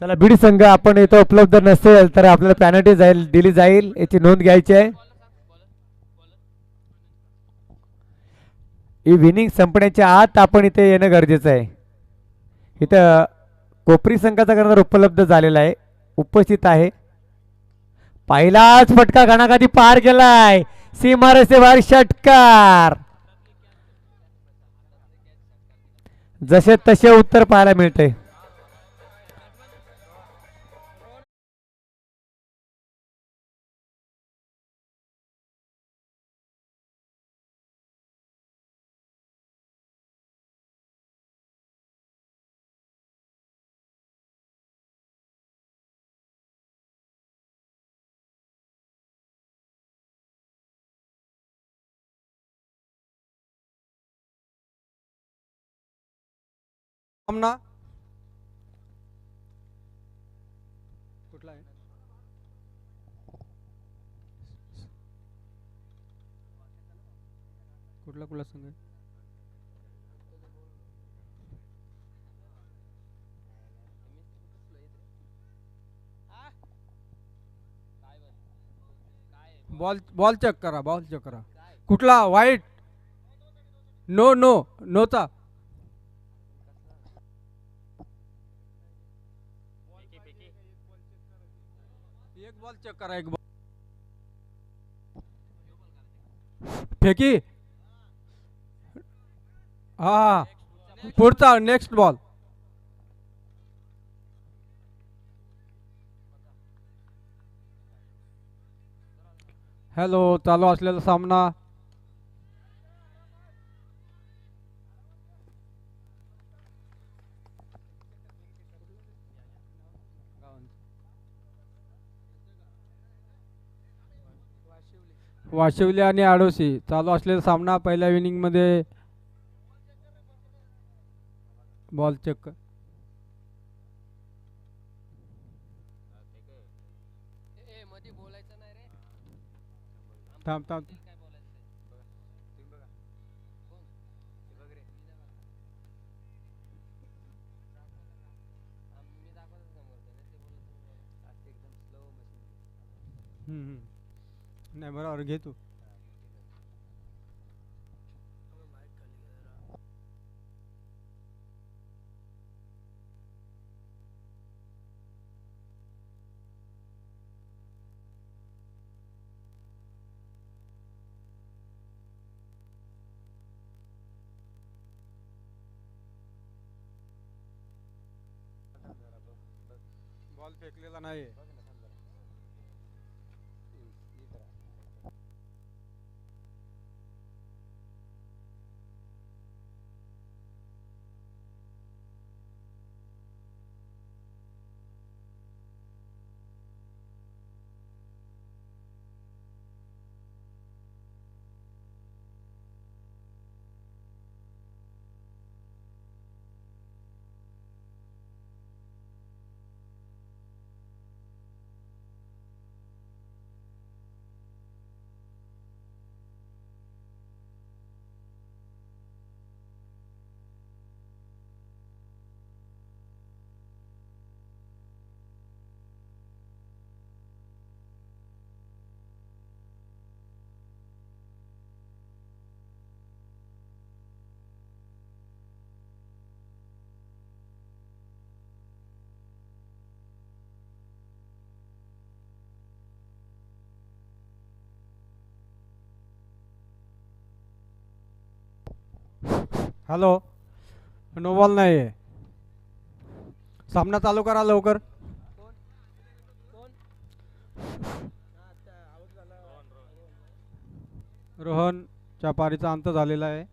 चला बीड संघ आपण इथं उपलब्ध नसेल तर आपल्याला पॅनल्टी जाईल दिली जाईल याची नोंद घ्यायची आहे. ही विनिंग संपण्याच्या आत आपण इथे येणं गरजेचं आहे. इथं कोपरी संघाचा कर्णधार उपलब्ध झालेला आहे उपस्थित आहे. पहिलाच फटका घणाघाती पार गेलाय सीमारसे बाहेर षटकार. जसे तसे उत्तर पाहायला मिळते सामना कुठला आहे? कुठला कुठला संघ? बॉल बॉल चेक करा बॉल चेक करा. कुठला? वाईट नो नो नोचा एक बॉल चेक करा एक बॉल फेकी? हा हा। पुढचा नेक्स्ट बॉल हॅलो चालू असलेला सामना। वाशिवली आणि आडोशी चालू असलेला सामना पहिल्या विनिंगमध्ये बॉल चेक थांब थांब हम्म, हम्म. नाही बरोबर घे तू। बॉल फेकलेला नाही हॅलो. नोबॉल नाही आहे सामना चालू करा लवकर. रोहनच्या पारीचा अंत झालेला आहे.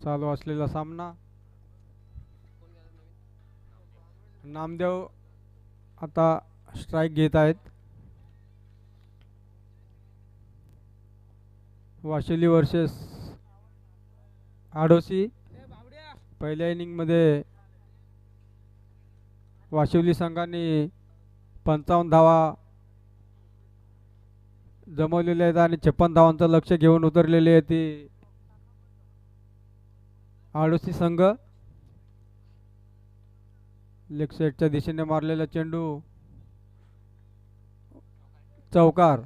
चालू असलेला सामना. नामदेव आता स्ट्राईक घेत आहेत. वाशिली वर्सेस आडोसी. पहिल्या इनिंगमध्ये वाशिवली संघाने पंचावन्न धावा जमवलेले आहेत आणि छप्पन धावांचं लक्ष घेऊन उतरलेली आहे ती आडोसी संघ. लेग साईडच्या दिशेने मारलेला चेंडू. चौकार.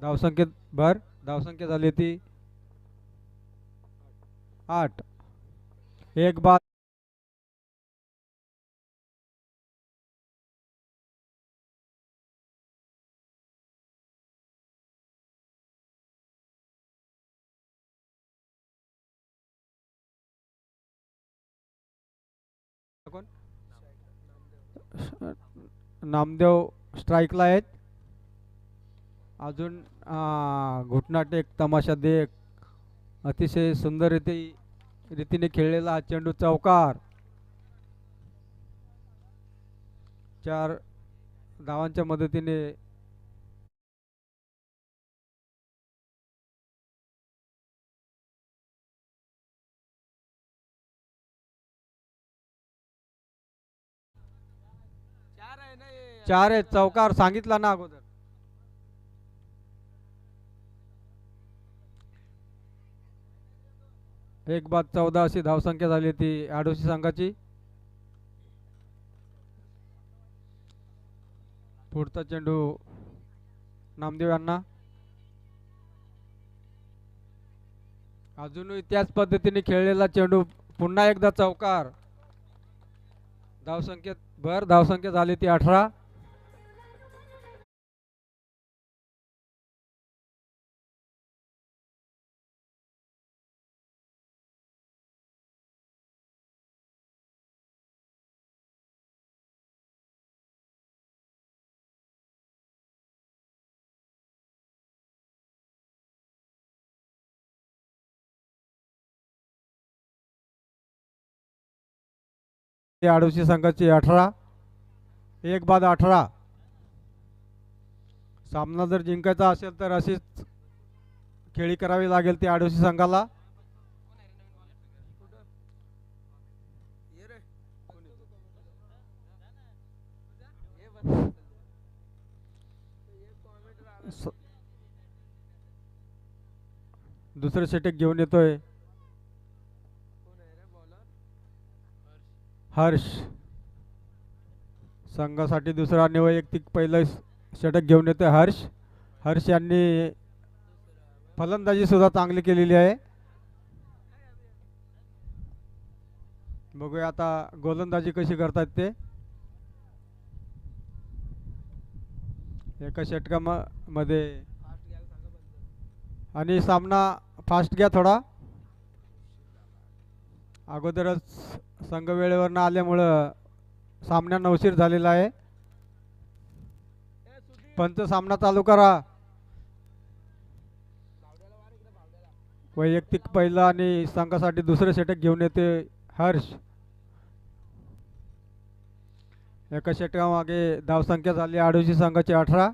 धावसंख्येत भर. धावसंख्या झाली ती आठ. एक बाद नामदेव स्ट्राईकला आहेत. अजून घुटनाटेक तमाशा देख अतिशय सुंदर रीती रीतीने खेळलेला हा चेंडू चौकार. चार धावांच्या मदतीने चार आहेत चौकार सांगितला ना अगोदर. एक बाद चौदा अशी धावसंख्या झाली ती आडोशी संघाची. पुढचा चेंडू नामदेव यांना. अजूनही त्याच पद्धतीने खेळलेला चेंडू पुन्हा एकदा चौकार. धावसंख्येत भर धावसंख्या झाली ती अठरा. ते आडोशी संघाची अठरा एक बाद अठरा. सामना जर जिंकायचा असेल तर अशीच खेळी करावी लागेल ती आडोशी संघाला. स- दुसरं षटक घेऊन येतोय. हर्ष संघासाठी दुसरा आणि वैयक्तिक पहिलं षटक घेऊन येतोय हर्ष. हर्ष यांनी फलंदाजी सुद्धा चांगली केलेली आहे. बघूया आता गोलंदाजी कशी करतात ते. एका षटकामध्ये आणि सामना फास्ट घ्या थोडा. अगोदरच संघ वेळेवर न आल्यामुळं सामना नवशीर झालेला आहे. पंच सामना चालू करा. वैयक्तिक पहिलं आणि संघासाठी दुसरे षटक घेऊन येते हर्ष. एका षटकामागे धावसंख्या झाली आडोशी संघाची अठरा.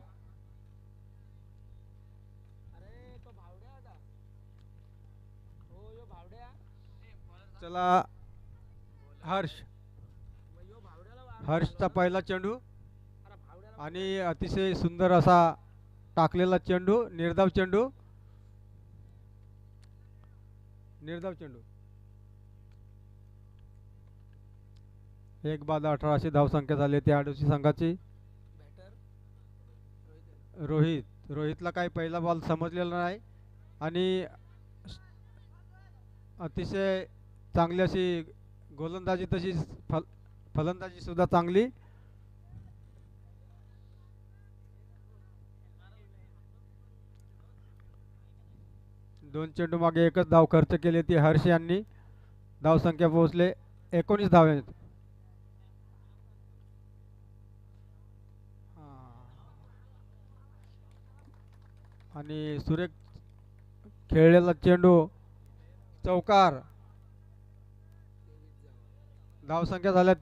चला हर्ष. हर्षचा पहिला चेंडू आणि अतिशय सुंदर असा टाकलेला चेंडू निर्धाव चेंडू. निर्धाव चेंडू. एक बाद अठराशे धावसंख्या झाली ती आडोशी संघाची. रोहित रोहितला काही पहिला बॉल समजलेला नाही. आणि अतिशय चांगली अशी गोलंदाजी तशीच फल फलंदाजी सुद्धा चांगली. दोन चेंडू मागे एकच धाव खर्च केली ती हर्ष यांनी. धावसंख्या पोहोचले एकोणीस धावे. आणि सुरेख खेळलेला चेंडू चौकार. धावसंख्या झाल्या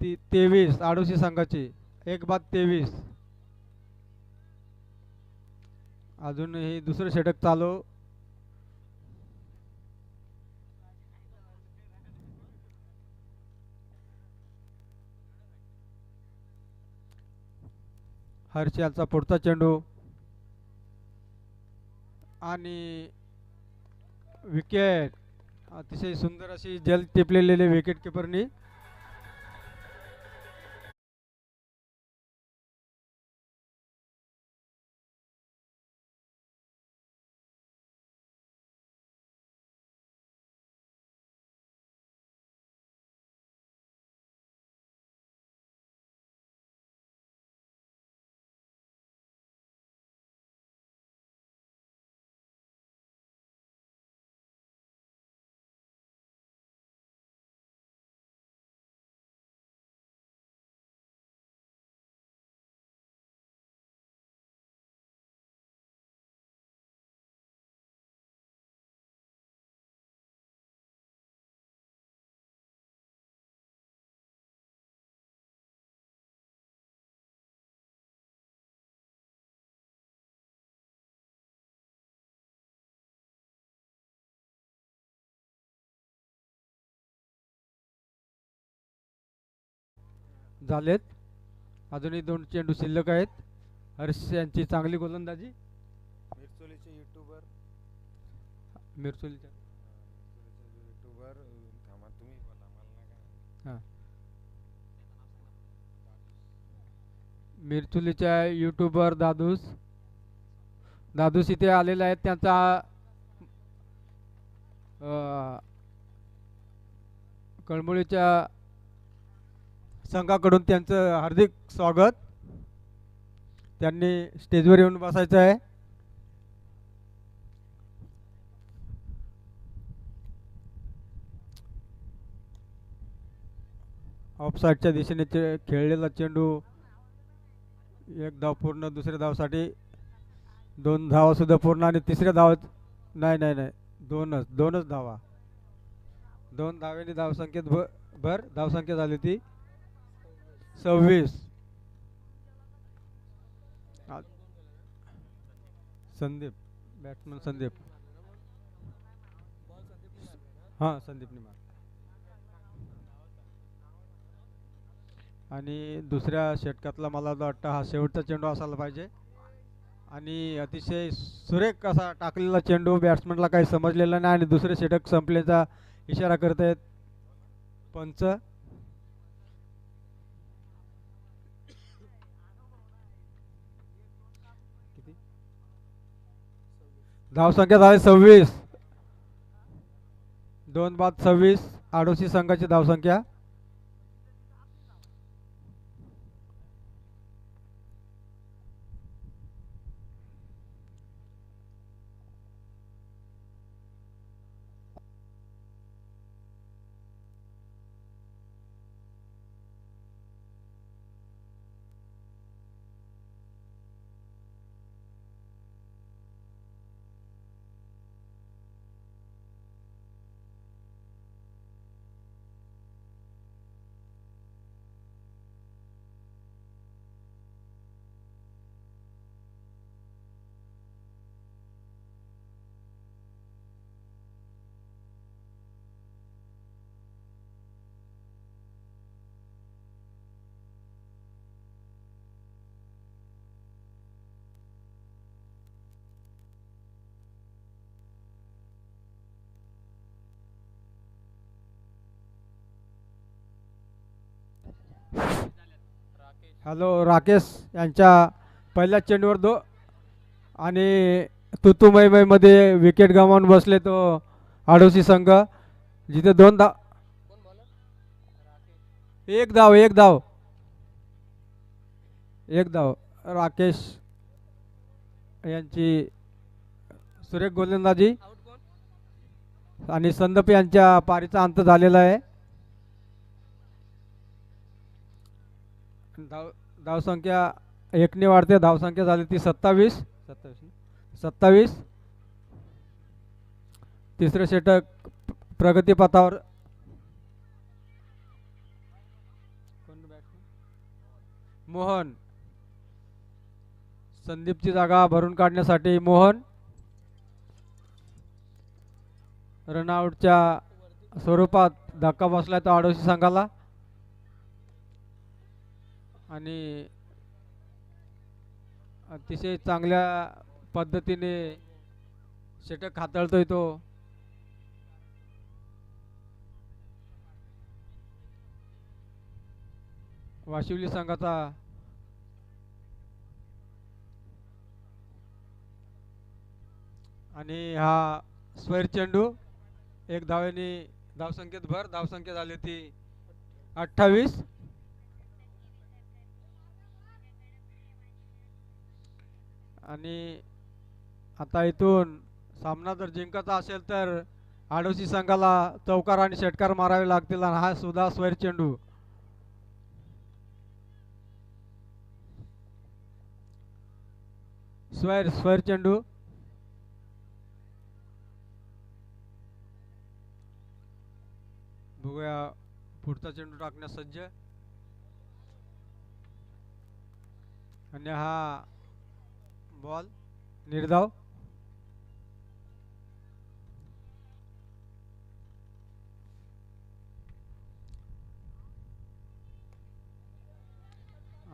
ती तेवीस आडोशी संघाची. एक बाद तेवीस. अजूनही दुसरं षटक चालू. हर्ष पुढचा चेंडू. आणि विकेट. अतिशय सुंदर अशी जल टिपलेली विकेट किपरनी झालेत. अजूनही दोन चेंडू शिल्लक आहेत. हर्ष यांची चांगली गोलंदाजी. मिरचोलीचे युट्यूबर मिरचुलीच्या. युट्यूबर थांबा तुम्ही बोला मला नका हां मिरचुलीच्या यूट्यूबर दादूस. दादूस इथे आलेले आहेत त्यांचा कळमुळीच्या संघाकडून त्यांचं हार्दिक स्वागत. त्यांनी स्टेजवर येऊन बसायचं आहे. ऑफसाईडच्या दिशेने चे खेळलेला चेंडू एक धाव पूर्ण दुसऱ्या धावसाठी. दोन धावा सुद्धा पूर्ण आणि तिसऱ्या धाव नाही नाही नाही. दोनच दोनच धावा. दोन धावेने धावसंख्येत भ भर धावसंख्या झाली ती सव्वीस. संदीप बॅट्समन संदीप. हां संदीप निमार आणि दुसऱ्या षटकातला मला असं वाटतं हा शेवटचा चेंडू असायला पाहिजे. आणि अतिशय सुरेख असा टाकलेला चेंडू बॅट्समनला काही समजलेला नाही आणि दुसरे षटक संपल्याचा इशारा करत आहेत पंच. धावसंख्या झाली सव्वीस. दोन बाद सव्वीस. आडोशी संघाची धावसंख्या. हॅलो राकेश यांच्या पहिल्या चेंडूवर दो आणि तुतुमयमयमध्ये विकेट गमावून बसले तो आडोशी संघ. जिथे दोन धाव एक धाव एक धाव. एक धाव. राकेश यांची सुरेख गोलंदाजी. आणि संदप यांच्या पारीचा अंत झालेला आहे. धाव धावसंख्या एकने वाढते धावसंख्या झाली ती सत्तावीस. सत्तावीस. सत्तावीस तिसरं षटक प्रगतीपथावर मोहन. संदीपची जागा भरून काढण्यासाठी मोहन. रनआउटच्या स्वरूपात धक्का बसलाय तो आडोशी संघाला. आणि अतिशय चांगल्या पद्धतीने षटक हाताळतोय तो. वाशिवली संघाचा आणि हा स्वैर चेंडू एक धावेने धावसंख्येत भर धावसंख्या झाली होती अठ्ठावीस. आणि आता इथून सामना जर जिंकायचा असेल तर आडोशी संघाला चौकार आणि षटकार मारावे लागतील आणि हा सुद्धा स्वैर चेंडू स्वैर स्वैर चेंडू बघूया पुढचा चेंडू टाकण्यास सज्ज. आणि हा बॉल निर्धाव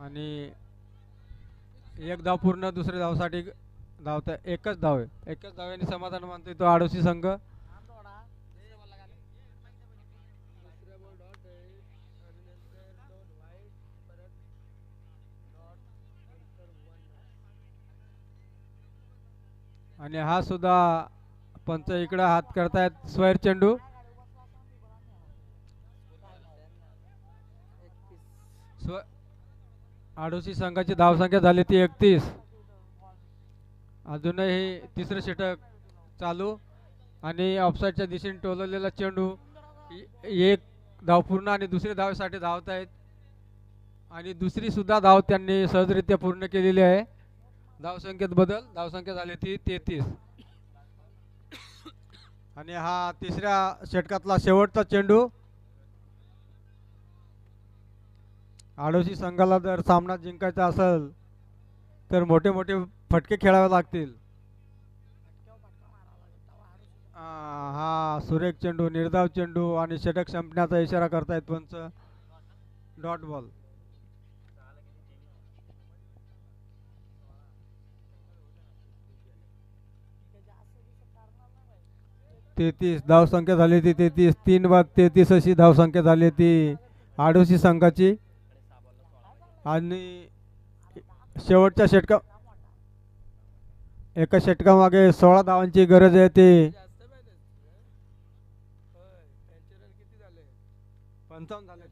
आणि एक धाव पूर्ण दुसऱ्या धावसाठी धावता एकच धाव आहे. एकच धावेने समाधान मानतोय तो आडोशी संघ. आणि हा सुद्धा पंच इकडं हात करतायत स्वैर चेंडू. स्व आडोशी संघाची धावसंख्या झाली ती एकतीस. अजूनही तिसरं षटक चालू आणि ऑफसाईडच्या दिशेने टोलवलेला चेंडू एक धाव पूर्ण आणि दुसरी धावेसाठी धावत आहेत आणि दुसरी सुद्धा धाव त्यांनी सहजरित्या पूर्ण केलेली आहे. धावसंख्येत बदल धावसंख्या झाली ती तेहतीस. आणि हा तिसऱ्या षटकातला शेवटचा चेंडू. आडोशी संघाला जर सामना जिंकायचा असेल तर मोठे मोठे फटके खेळावे लागतील. हा सुरेख चेंडू निर्धाव चेंडू आणि षटक संपण्याचा इशारा करतायत पंच. Dot ball. तेहतीस धावसंख्या झाली ती तेहतीस. तीन बाद तेहतीस अशी धावसंख्या झाली ती आडोशी संघाची. आणि शेवटच्या षटका एका षटकामागे सोळा धावांची गरज आहे ती. पंचावन्न झाले.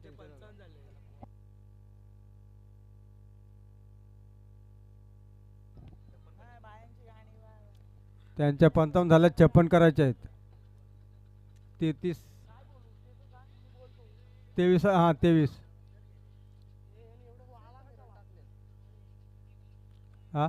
त्यांच्या पंचावन्न झाल्या छप्पन करायचे आहेत. तेहतीस. तेवीस हां तेवीस. हां?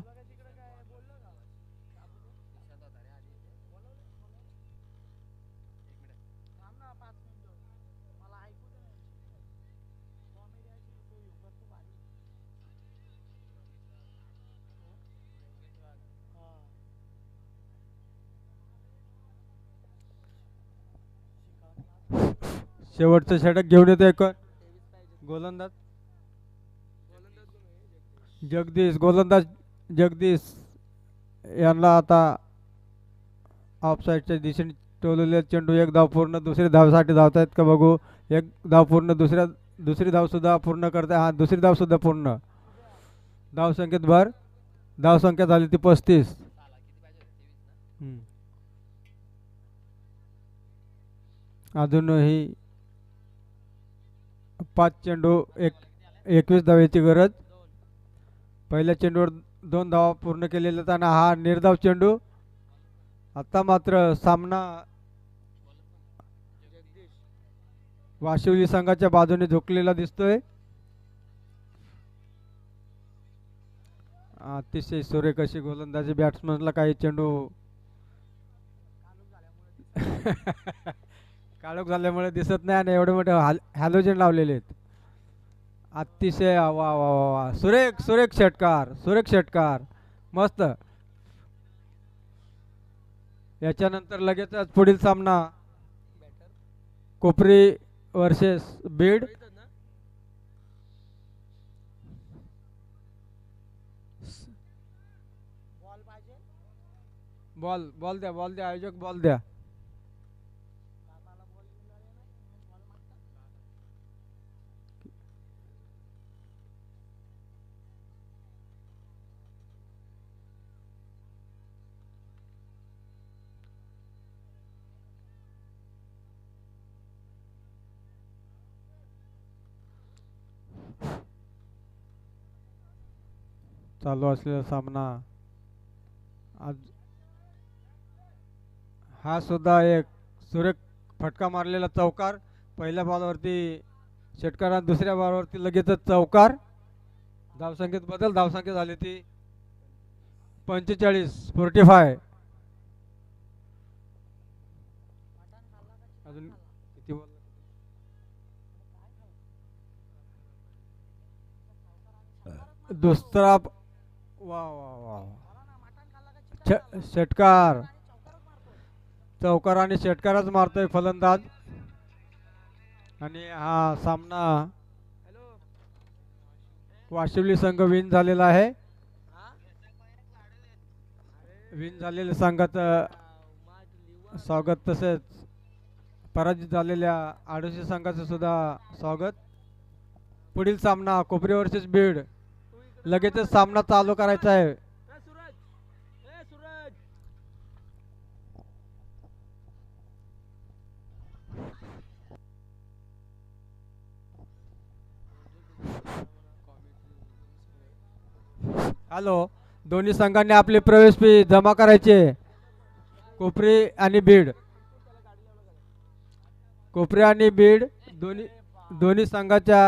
शेवटचं षटक घेऊन येतो एक गोलंदाज. जगदीश गोलंदाज जगदीश यांना आता ऑफसाईडच्या दिशेने टोललेले चेंडू एक धाव पूर्ण दुसरी धावसाठी धावतायत का बघू. एक धाव पूर्ण दुसऱ्या दुसरी धावसुद्धा पूर्ण करताय. हा दुसरी धावसुद्धा पूर्ण. धावसंख्येत भर. धावसंख्या झाली ती पस्तीस. अजूनही पाच चेंडू एक एकवीस धावेची गरज. पहिल्या चेंडूवर दोन धावा पूर्ण केलेल्या आहेत आणि हा निर्धाव चेंडू. आता मात्र सामना वाशिवली संघाच्या बाजूने झोकलेला दिसतोय. अतिशय सुरेख अशी गोलंदाजी बॅट्समनला काही चेंडू. काळोख झाल्यामुळे दिसत नाही आणि एवढे मोठे हॅलोजन लावलेले आहेत. अतिशय वा वा वा वा. सुरेख सुरेख षटकार सुरेख षटकार. मस्त. याच्यानंतर लगेचच पुढील सामना. Kopri versus Beed. Ball ball द्या बॉल द्या आयोजक बॉल द्या. चालू असलेला सामना. आज हा सुद्धा एक सुरेख फटका मारलेला चौकार. पहिल्या बॉलवरती षटकार आणि दुसऱ्या बॉलवरती लगेचच चौकार. धावसंख्येत बदल धावसंख्या झाली ती पंचेचाळीस फोर्टी फाय दुसरा वा वा वा. षटकार. चौकार आणि षटकारच मारतोय फलंदाज. आणि हा सामना वाशिवली संघ विन झालेला आहे. विन झालेल्या संघाचं स्वागत तसेच पराजित झालेल्या आडोशी संघाचं सुद्धा स्वागत. पुढील सामना कोपरीवरचेच बीड. लगेचच सामना चालू करायचा आहे. हॅलो दोन्ही संघांनी आपली प्रवेश फी जमा करायची. कोपरी आणि बीड. कोपरी आणि बीड दोन्ही दोन्ही संघाच्या